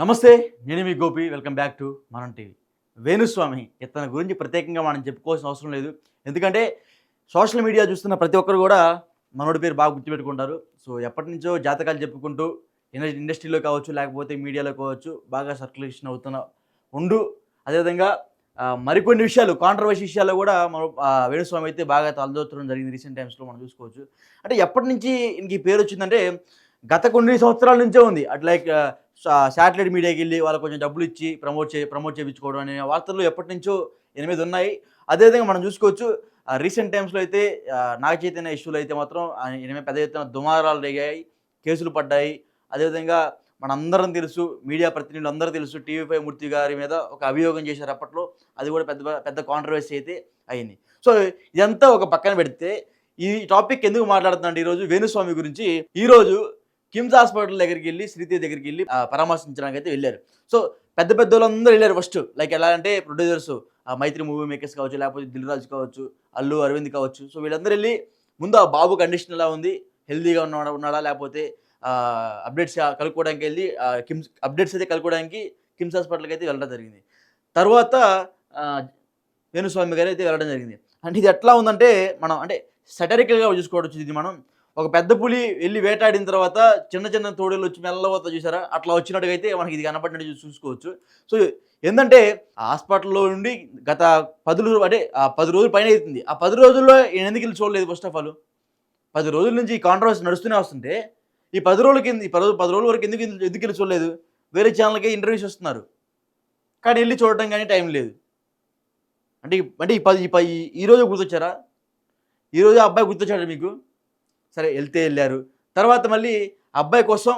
నమస్తే నేను మీ Gopi welcome back to Manam TV. Venuswamy ఇతని గురించి ప్రత్యేకంగా మనం చెప్పుకోవాల్సిన అవసరం లేదు. ఎందుకంటే సోషల్ మీడియా చూస్తున్న ప్రతి ఒక్కరు కూడా మనోడి పేరు బాగా గుర్తుపెట్టుకుంటారు. సో ఎప్పటి నుంచో జాతకాలు చెప్పుకుంటూ ఇండస్ట్రీలో కావచ్చు లేకపోతే మీడియాలో కావచ్చు బాగా సర్క్యులేషన్ అవుతున్న ఉండు. అదేవిధంగా మరికొన్ని విషయాలు కాంట్రవర్సీ విషయాల్లో కూడా మన వేణుస్వామి అయితే బాగా తలదోత్తడం జరిగింది రీసెంట్ టైమ్స్లో మనం చూసుకోవచ్చు. అంటే ఎప్పటి నుంచి ఇంక పేరు వచ్చిందంటే గత కొన్ని సంవత్సరాల నుంచే ఉంది. అట్ లైక్ శాటిలైట్ మీడియాకి వెళ్ళి వాళ్ళకి కొంచెం డబ్బులు ఇచ్చి ప్రమోట్ చే ప్రమోట్ చేయించుకోవడం అనే వార్తలు ఎప్పటి నుంచో ఎనిమిది ఉన్నాయి. అదేవిధంగా మనం చూసుకోవచ్చు రీసెంట్ టైమ్స్లో అయితే నాగ చైతన్య ఇష్యూలు అయితే మాత్రం ఎనిమిది పెద్ద ఎత్తున దుమారాలు రేగాయి కేసులు పడ్డాయి. అదేవిధంగా మనందరం తెలుసు మీడియా ప్రతినిధులు అందరూ తెలుసు టీవీపై మూర్తి గారి మీద ఒక అభియోగం చేశారు అప్పట్లో. అది కూడా పెద్ద పెద్ద కాంట్రవర్సీ అయితే అయింది. సో ఇదంతా ఒక పక్కన పెడితే ఈ టాపిక్ ఎందుకు మాట్లాడుతున్నాంటే ఈరోజు వేణుస్వామి గురించి ఈరోజు కిమ్స్ హాస్పిటల్ దగ్గరికి వెళ్ళి శ్రీతి దగ్గరికి వెళ్ళి పరామర్శించడానికి అయితే వెళ్ళారు. సో పెద్ద పెద్ద వాళ్ళందరూ వెళ్ళారు ఫస్ట్ లైక్ ఎలా అంటే ప్రొడ్యూసర్స్ మైత్రి మూవీ మేకర్స్ కావచ్చు లేకపోతే దిల్ రాజు కావచ్చు అల్లు అరవింద్ కావచ్చు. సో వీళ్ళందరూ వెళ్ళి ముందు ఆ బాబు కండిషన్ ఎలా ఉంది హెల్దీగా ఉన్నాడా ఉన్నాడా లేకపోతే అప్డేట్స్ కలుపుకోవడానికి వెళ్ళి కిమ్స్ అప్డేట్స్ అయితే కలుపుకోవడానికి కిమ్స్ హాస్పిటల్కి అయితే వెళ్ళడం జరిగింది. తర్వాత వేణుస్వామి గారు అయితే వెళ్ళడం జరిగింది. అంటే ఇది ఎట్లా ఉందంటే మనం అంటే సెటరికల్గా చూసుకోవచ్చు ఇది మనం. ఒక పెద్ద పులి వెళ్ళి వేటాడిన తర్వాత చిన్న చిన్న తోడేలు వచ్చి మెల్లవత చూసారా? అట్లా వచ్చినట్టుగా అయితే మనకి ఇది కనపడినట్టు చూసుకోవచ్చు. సో ఏంటంటే హాస్పిటల్లో నుండి గత పది రోజులు అంటే ఆ పది రోజులు పైన అవుతుంది ఆ పది రోజుల్లో నేను ఎందుకు వెళ్ళి చూడలేదు ఫస్ట్ ఆఫ్ ఆల్ పది రోజుల నుంచి ఈ కాంట్రవర్సీ నడుస్తూనే వస్తుంటే ఈ పది రోజుల కింద ఈ పది రోజు పది రోజుల వరకు ఎందుకు ఎందుకు వెళ్ళి చూడలేదు? వేరే ఛానల్కే ఇంటర్వ్యూస్ వస్తున్నారు. కానీ వెళ్ళి చూడటం కానీ టైం లేదు. అంటే అంటే ఈ పది ఈ పది ఈ రోజు గుర్తొచ్చారా? ఈరోజు ఆ అబ్బాయి గుర్తొచ్చాడు మీకు? సరే వెళ్తే వెళ్ళారు. తర్వాత మళ్ళీ అబ్బాయి కోసం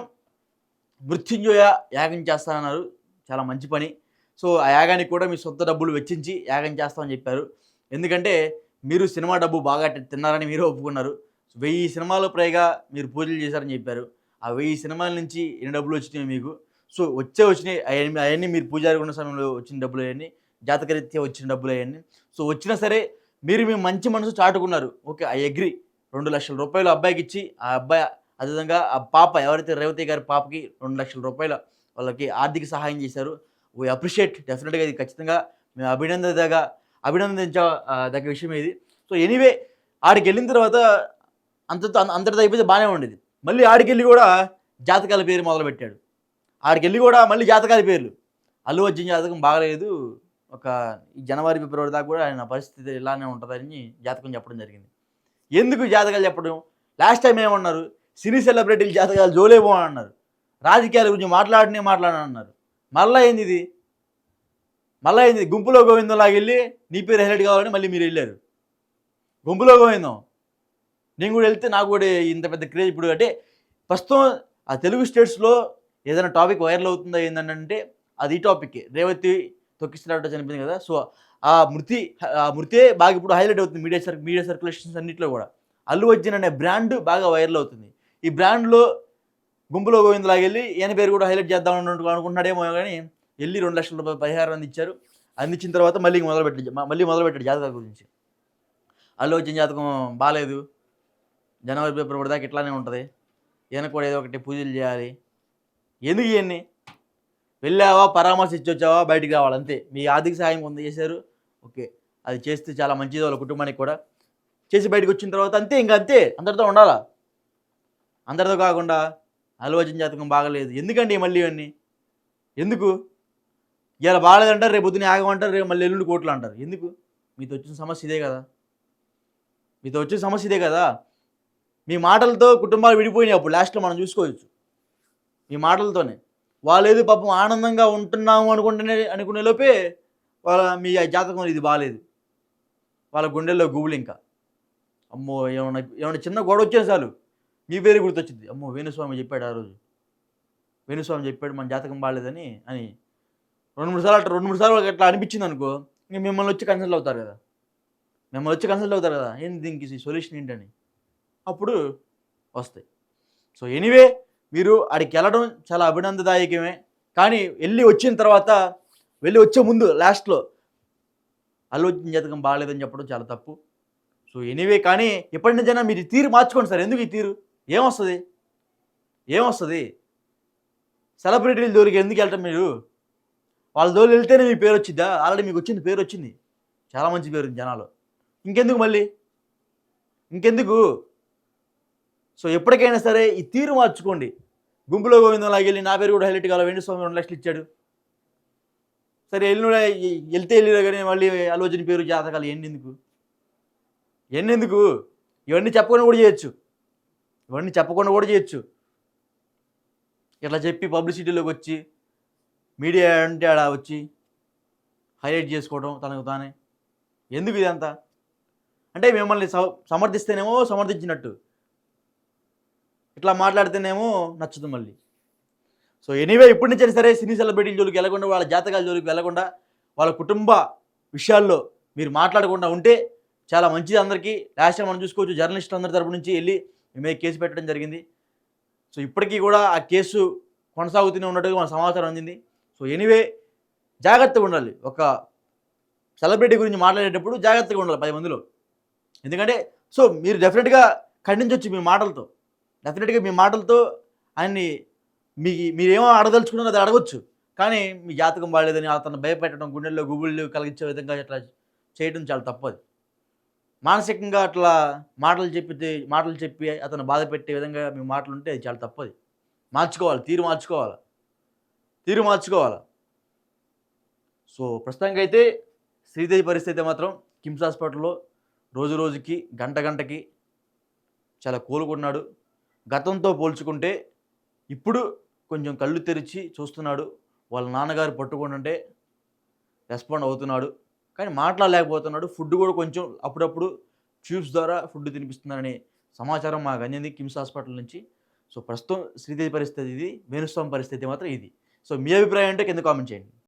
మృత్యుంజయ యాగం చేస్తానన్నారు. చాలా మంచి పని. సో ఆ యాగానికి కూడా మీ సొంత డబ్బులు వెచ్చించి యాగం చేస్తామని చెప్పారు. ఎందుకంటే మీరు సినిమా డబ్బు బాగా తిన్నారని మీరు ఒప్పుకున్నారు. వెయ్యి సినిమాలు పైగా మీరు పూజలు చేశారని చెప్పారు. ఆ వెయ్యి సినిమాల నుంచి ఎన్ని డబ్బులు వచ్చినాయి మీకు? సో వచ్చే వచ్చినాయి. అవన్నీ అవన్నీ మీరు పూజారి ఉన్న సమయంలో వచ్చిన డబ్బులు అవన్నీ జాతకరీత్యా వచ్చిన డబ్బులు అవన్నీ. సో వచ్చినా సరే మీరు మీ మంచి మనసు చాటుకున్నారు. Okay I agree. రెండు లక్షల రూపాయలు అబ్బాయికి ఇచ్చి ఆ అబ్బాయి అదేవిధంగా ఆ పాప ఎవరైతే రేవతి గారి పాపకి రెండు లక్షల రూపాయల వాళ్ళకి ఆర్థిక సహాయం చేశారు వీ అప్రిషియేట్ డెఫినెట్గా ఇది. ఖచ్చితంగా మేము అభినందనగా అభినందించ దగ్గర విషయం ఇది. సో ఎనీవే ఆడికి వెళ్ళిన తర్వాత అంతతో అంత- అంతటితో అయిపోతే బాగానే ఉండేది. మళ్ళీ ఆడికి వెళ్ళి కూడా జాతకాల పేరు మొదలుపెట్టాడు. ఆడికి వెళ్ళి కూడా మళ్ళీ జాతకాల పేర్లు. అల్లు అర్జున్ జాతకం బాగలేదు. ఒక జనవరి ఫిబ్రవరి దాకా కూడా ఆయన పరిస్థితి ఇలానే ఉంటుందని జాతకం చెప్పడం జరిగింది. ఎందుకు జాతకాలు చెప్పడం? లాస్ట్ టైం ఏమన్నారు? సినీ సెలబ్రిటీలు జాతకాలు జోలేబో అని అన్నారు. రాజకీయాల గురించి మాట్లాడినే మాట్లాడని అన్నారు. మళ్ళా ఏంది ఇది? మళ్ళా ఏంది గుంపులో గోవిందం లాగా వెళ్ళి నీ పేరు హైలైట్ కావాలని మళ్ళీ మీరు వెళ్ళారు. గుంపులో గోవిందం. నేను కూడా వెళ్తే నాకు కూడా ఇంత పెద్ద క్రేజ్ ఇప్పుడు అంటే ప్రస్తుతం ఆ తెలుగు స్టేట్స్లో ఏదైనా టాపిక్ వైరల్ అవుతుందా ఏంటంటే అది ఈ టాపిక్ రేవతి తొక్కిస్తున్నట్టు చనిపోయింది కదా. సో ఆ మృతి ఆ మృతే బాగా ఇప్పుడు హైలైట్ అవుతుంది మీడియా సర్ మీడియా సర్క్యులేషన్స్ అన్నింటిలో కూడా. అల్లు అర్జున్ అనే బ్రాండ్ బాగా వైరల్ అవుతుంది. ఈ బ్రాండ్లో గుంపులో గోవిందలాగా వెళ్ళి ఈయన పేరు కూడా హైలైట్ చేద్దాం అనుకుంటున్నాడేమో కానీ వెళ్ళి రెండు లక్షల రూపాయల పరిహారం అందించారు. అందించిన తర్వాత మళ్ళీ మొదలుపెట్టి మళ్ళీ మొదలుపెట్టాడు జాతకాల గురించి. అల్లు అర్జున్ జాతకం బాగాలేదు జనవరి ఫిబ్రవరి దాకా ఇట్లానే ఉంటుంది. ఈయన కూడా ఏదో ఒకటి పూజలు చేయాలి. ఎందుకు ఇవన్నీ వెళ్ళావా? పరామర్శ ఇచ్చి వచ్చావా బయటికి రావాలి అంతే మీ ఆర్థిక సహాయం కొంత చేశారు. ఓకే. అది చేస్తే చాలా మంచిది వాళ్ళ కుటుంబానికి కూడా. చేసి బయటకు వచ్చిన తర్వాత అంతే ఇంకా అంతే. అందరితో ఉండాలా? అందరితో కాకుండా ఆలోచన జాతకం బాగలేదు. ఎందుకండి మళ్ళీ ఇవన్నీ? ఎందుకు? ఇలా బాగాలేదంటారు రేపు పొద్దున ఆగమంటారు రేపు మళ్ళీ ఎల్లుండి కోట్లు అంటారు. ఎందుకు? మీతో వచ్చిన సమస్య ఇదే కదా. మీతో వచ్చిన సమస్య ఇదే కదా. మీ మాటలతో కుటుంబాలు విడిపోయినాయి అప్పుడు లాస్ట్లో మనం చూసుకోవచ్చు. మీ మాటలతోనే. వాళ్ళు పాపం ఆనందంగా ఉంటున్నాము అనుకుంటునే అనుకునే లోపే వాళ్ళ మీ జాతకం ఇది బాగాలేదు వాళ్ళ గుండెల్లో గుబులు ఇంకా. అమ్మో ఏమన్నా ఏమన్నా చిన్న గొడవ వచ్చేది చాలు. మీ పేరు గుర్తొచ్చింది. అమ్మో వేణుస్వామి చెప్పాడు ఆ రోజు. వేణుస్వామి చెప్పాడు మన జాతకం బాగాలేదని అని. రెండు మూడు సార్లు అట్లా రెండు మూడు సార్లు వాళ్ళకి అట్లా అనిపించింది అనుకో ఇంక మిమ్మల్ని వచ్చి కన్సల్ట్ అవుతారు కదా. మిమ్మల్ని వచ్చి కన్సల్ట్ అవుతారు కదా. ఏంటి దీనికి సొల్యూషన్ ఏంటని. అప్పుడు వస్తాయి. సో ఎనీవే మీరు అడికి వెళ్ళడం చాలా అభినందదాయకమే. కానీ వెళ్ళి వచ్చిన తర్వాత వెళ్ళి వచ్చే ముందు లాస్ట్లో అల్లు అర్జున్ జాతకం బాగాలేదని చెప్పడం చాలా తప్పు. సో ఎనీవే కానీ ఎప్పటి నుంచైనా మీరు తీరు మార్చుకోండి సార్. ఎందుకు ఈ తీరు? ఏమొస్తుంది? ఏమొస్తుంది? సెలబ్రిటీల జోలికి ఎందుకు వెళ్ళటం మీరు? వాళ్ళ జోలి వెళ్తేనే మీ పేరు వచ్చిద్దా? ఆల్రెడీ మీకు వచ్చింది పేరు వచ్చింది. చాలా మంచి పేరు ఉంది జనాలు. ఇంకెందుకు మళ్ళీ? ఇంకెందుకు? సో ఎప్పటికైనా సరే ఈ తీరు మార్చుకోండి. గుంపులో గోవిందం వెళ్ళి నా పేరు కూడా హైలైట్ కావాలి. వెండి స్వామి రెండు లక్షలు ఇచ్చాడు. సరే వెళ్ళిన వెళ్తే వెళ్ళినా కానీ మళ్ళీ ఆలోచన పేరు జాతకాలు ఎన్నెందుకు? ఎన్నెందుకు? ఎన్ని ఎందుకు ఇవన్నీ చెప్పకుండా కూడా చేయొచ్చు. ఇవన్నీ చెప్పకుండా కూడా చేయొచ్చు. ఇట్లా చెప్పి పబ్లిసిటీలోకి వచ్చి మీడియా అంటే ఆడ వచ్చి హైలైట్ చేసుకోవడం తనకు తానే. ఎందుకు ఇదంతా? అంటే మిమ్మల్ని సమర్థిస్తేనేమో సమర్థించినట్టు. ఇట్లా మాట్లాడితేనేమో నచ్చదు మళ్ళీ. సో ఎనీవే ఇప్పటి నుంచి సరే సినీ సెలబ్రిటీల జోలికి వెళ్ళకుండా వాళ్ళ జాతకాల జోలికి వెళ్ళకుండా వాళ్ళ కుటుంబ విషయాల్లో మీరు మాట్లాడకుండా ఉంటే చాలా మంచిది అందరికీ. లాస్ట్ టైం మనం చూసుకోవచ్చు జర్నలిస్టులు అందరి తరపు నుంచి వెళ్ళి మేమే మీద కేసు పెట్టడం జరిగింది. సో ఇప్పటికీ కూడా ఆ కేసు కొనసాగుతూనే ఉన్నట్టుగా మన సమాచారం అందింది. సో ఎనీవే జాగ్రత్తగా ఉండాలి. ఒక సెలబ్రిటీ గురించి మాట్లాడేటప్పుడు జాగ్రత్తగా ఉండాలి పది మందిలో. ఎందుకంటే సో మీరు డెఫినెట్గా ఖండించవచ్చు మీ మాటలతో. డెఫినెట్గా మీ మాటలతో ఆయన్ని మీ మీరేమో అడగదలుచుకున్నారో అది అడగొచ్చు. కానీ మీ జాతకం బాగాలేదని అతను భయపెట్టడం గుండెల్లో గుబుళ్ళు కలిగించే విధంగా ఇట్లా చేయడం చాలా తప్పదు. మానసికంగా అట్లా మాటలు చెప్పితే మాటలు చెప్పి అతను బాధ పెట్టే విధంగా మీ మాటలు ఉంటే అది చాలా తప్పది. మార్చుకోవాలి తీరు మార్చుకోవాలి. తీరు మార్చుకోవాలి. సో ప్రస్తుతానికి అయితే శ్రీదేవి పరిస్థితి మాత్రం కిమ్స్ హాస్పిటల్లో రోజు రోజుకి గంట గంటకి చాలా కోలుకున్నాడు. గతంతో పోల్చుకుంటే ఇప్పుడు కొంచెం కళ్ళు తెరిచి చూస్తున్నాడు. వాళ్ళ నాన్నగారు పట్టుకుంటుంటే రెస్పాండ్ అవుతున్నాడు. కానీ మాట్లాడలేకపోతున్నాడు. ఫుడ్ కూడా కొంచెం అప్పుడప్పుడు ట్యూబ్స్ ద్వారా ఫుడ్ తినిపిస్తున్నారని సమాచారం మాకు అందింది కిమ్స్ హాస్పిటల్ నుంచి. సో ప్రస్తుతం శ్రీదేవి పరిస్థితి ఇది వేణుస్వామి పరిస్థితి మాత్రం ఇది. సో మీ అభిప్రాయం అంటే కింద కామెంట్ చేయండి.